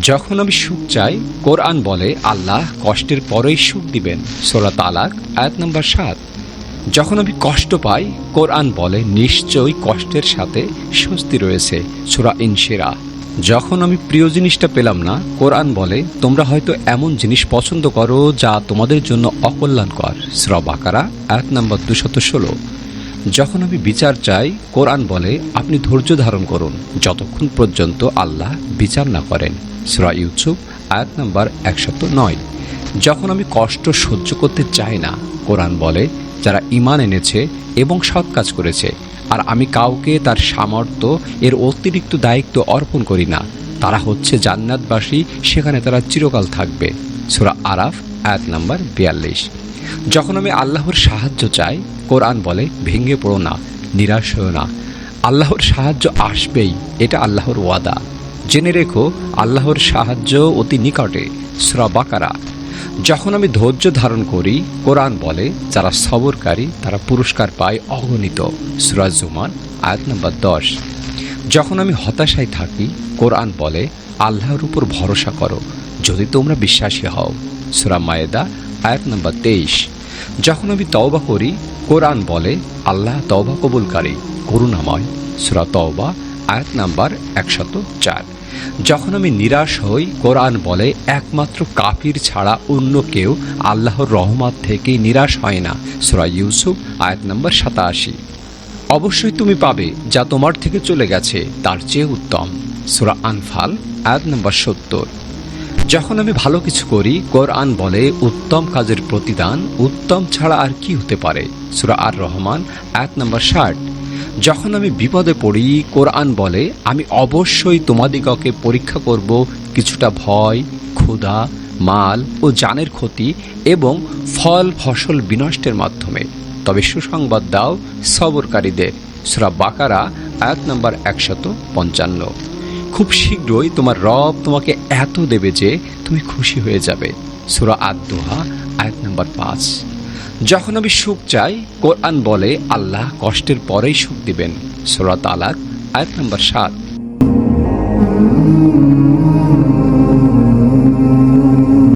যখন আমি সুখ চাই, কোরআন বলে, আল্লাহ কষ্টের পরেই সুখ দিবেন। সোরা তালাক, আয়াত নম্বর সাত। যখন আমি কষ্ট পাই, কোরআন বলে, নিশ্চয়ই কষ্টের সাথে স্বস্তি রয়েছে, সোরা ইনশিরা। যখন আমি প্রিয় জিনিসটা পেলাম না, কোরআন বলে, তোমরা হয়তো এমন জিনিস পছন্দ করো যা তোমাদের জন্য অকল্যাণকর। সুরা বাকারা, আয়াত নম্বর দুশত ষোলো। যখন আমি বিচার চাই, কোরআন বলে, আপনি ধৈর্য ধারণ করুন, যতক্ষণ পর্যন্ত আল্লাহ বিচার না করেন। সুরা ইউসুফ, আয়াত নম্বর একশত নয়। যখন আমি কষ্ট সহ্য করতে চাই না, কোরআন বলে, যারা ইমান এনেছে এবং সৎ কাজ করেছে, আর আমি কাউকে তার সামর্থ্য, এর অতিরিক্ত দায়িত্ব অর্পণ করি না, তারা হচ্ছে জান্নাতবাসী, সেখানে তারা চিরকাল থাকবে। সুরা আরাফ, আয়াত নাম্বার বিয়াল্লিশ। যখন আমি আল্লাহর সাহায্য চাই, কোরআন বলে, ভেঙে পড়ো না, নিরাশ হও না। আল্লাহর সাহায্য আসবেই, এটা আল্লাহর ওয়াদা। জেনে রেখো, আল্লাহর সাহায্য অতি নিকটে, সুরা বাকারা। যখন আমি ধৈর্য ধারণ করি, কোরআন বলে, যারা সবরকারী, তারা পুরস্কার পায় অগণিত, সুরা জুমান আয়াত নম্বর দশ। যখন আমি হতাশায় থাকি, কোরআন বলে, আল্লাহর উপর ভরসা করো, যদি তোমরা বিশ্বাসী হও, সুরা মায়েদা আয়াত নম্বর তেইশ। যখন আমি তওবা করি, কোরআন বলে, আল্লাহ তওবা কবুলকারী, করুণাময়, সুরা তওবা আয়াত নাম্বার একশত চার। যখন আমি নিরাশ হই, কোরআন বলে, একমাত্র কাফির ছাড়া অন্য কেউ আল্লাহর রহমত থেকে নিরাশ হয় না। সুরা ইউসুফ, আয়াত নম্বর সাতাশি। অবশ্যই তুমি পাবে যা তোমার থেকে চলে গেছে, তার চেয়ে উত্তম। সুরা আনফাল, আয়াত নম্বর সত্তর। যখন আমি ভালো কিছু করি, কোরআন বলে, উত্তম কাজের প্রতিদান, উত্তম ছাড়া আর কি হতে পারে? সুরা আর রহমান আয়াত নম্বর ষাট। যখন আমি বিপদে পড়ি, কোরআন বলে, আমি অবশ্যই তোমাদিগকে পরীক্ষা করব কিছুটা ভয়, ক্ষুধা, মাল ও জানের ক্ষতি এবং ফল, ফসল বিনষ্টের মাধ্যমে। তবে সুসংবাদ দাও সবরকারীদের। সুরা বাকারা, আয়াত নম্বর একশত পঞ্চান্ন। খুব শীঘ্রই তোমার রব তোমাকে এত দেবে যে তুমি খুশি হয়ে যাবে। সুরা আদোহা আয়াত নম্বর পাঁচ। যখন আমি সুখ চাই কোরআন বলে, আল্লাহ কষ্টের পরেই সুখ দিবেন। সোরাত আলাদ আয়াত নম্বর সাত।